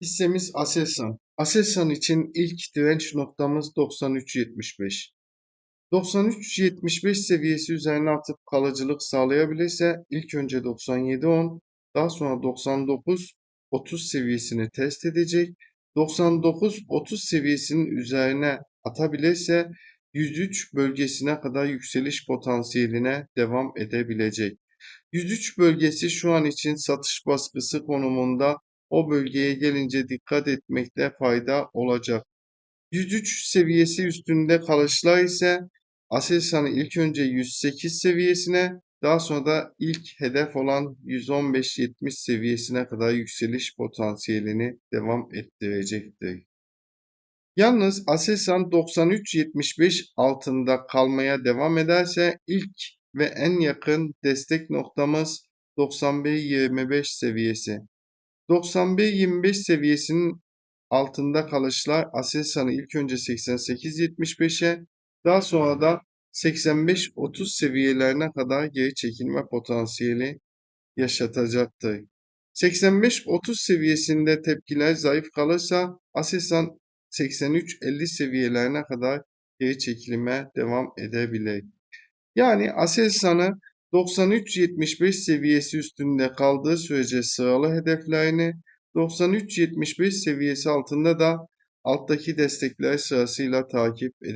Hissemiz Aselsan. Aselsan için ilk direnç noktamız 93.75. 93.75 seviyesi üzerine atıp kalıcılık sağlayabilirse ilk önce 97.10 daha sonra 99.30 seviyesini test edecek. 99.30 seviyesinin üzerine atabilirse 103 bölgesine kadar yükseliş potansiyeline devam edebilecek. 103 bölgesi şu an için satış baskısı konumunda o bölgeye gelince dikkat etmekte fayda olacak. 103 seviyesi üstünde kalışlar ise Aselsan'ı ilk önce 108 seviyesine daha sonra da ilk hedef olan 115-70 seviyesine kadar yükseliş potansiyelini devam ettirecektir. Yalnız Aselsan 93.75 altında kalmaya devam ederse ilk ve en yakın destek noktamız 91.25 seviyesi. 91.25 seviyesinin altında kalışlar Aselsan'ı ilk önce 88.75'e daha sonra da 85-30 seviyelerine kadar geri çekilme potansiyeli yaşatacaktır. 85-30 seviyesinde tepkiler zayıf kalırsa Aselsan 83-50 seviyelerine kadar geri çekilime devam edebilir. Yani Aselsan'ı 93.75 seviyesi üstünde kaldığı sürece sıralı hedeflerini 93.75 seviyesi altında da alttaki destekler sırasıyla takip edecek.